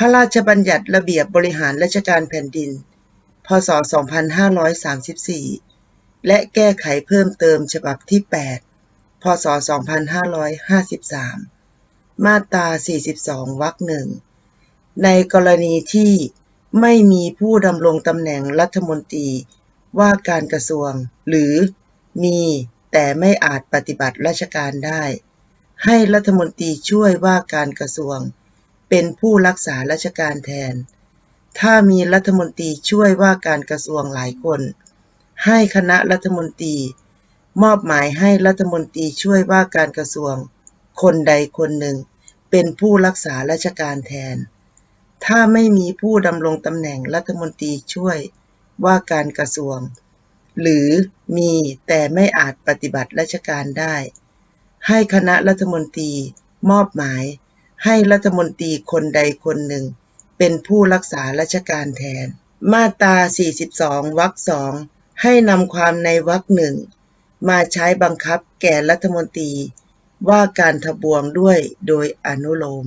พระราชบัญญัติระเบียบบริหารราชการแผ่นดิน พ.ศ.2534 และแก้ไขเพิ่มเติมฉบับที่ 8 พ.ศ.2553 มาตรา 42 วรรคหนึ่ง ในกรณีที่ไม่มีผู้ดำรงตำแหน่งรัฐมนตรีว่าการกระทรวง หรือมีแต่ไม่อาจปฏิบัติราชการได้ ให้รัฐมนตรีช่วยว่าการกระทรวง เป็นผู้รักษาราชการแทน ถ้ามีรัฐมนตรีช่วยว่าการกระทรวงหลายคน ให้คณะรัฐมนตรี มอบหมายให้รัฐมนตรีช่วยว่าการกระทรวง คนใดคนหนึ่ง เป็นผู้รักษาราชการแทน ถ้าไม่มีผู้ดำรงตำแหน่งรัฐมนตรีช่วยว่าการกระทรวง หรือมีแต่ไม่อาจปฏิบัติราชการได้ ให้คณะรัฐมนตรีมอบหมาย ให้รัฐมนตรีคนใดคนหนึ่ง เป็นผู้รักษาราชการแทน มาตรา 42 วรรคสองให้นำความในวรรคหนึ่งมาใช้บังคับแก่รัฐมนตรีว่าการทบวงด้วยโดยอนุโลม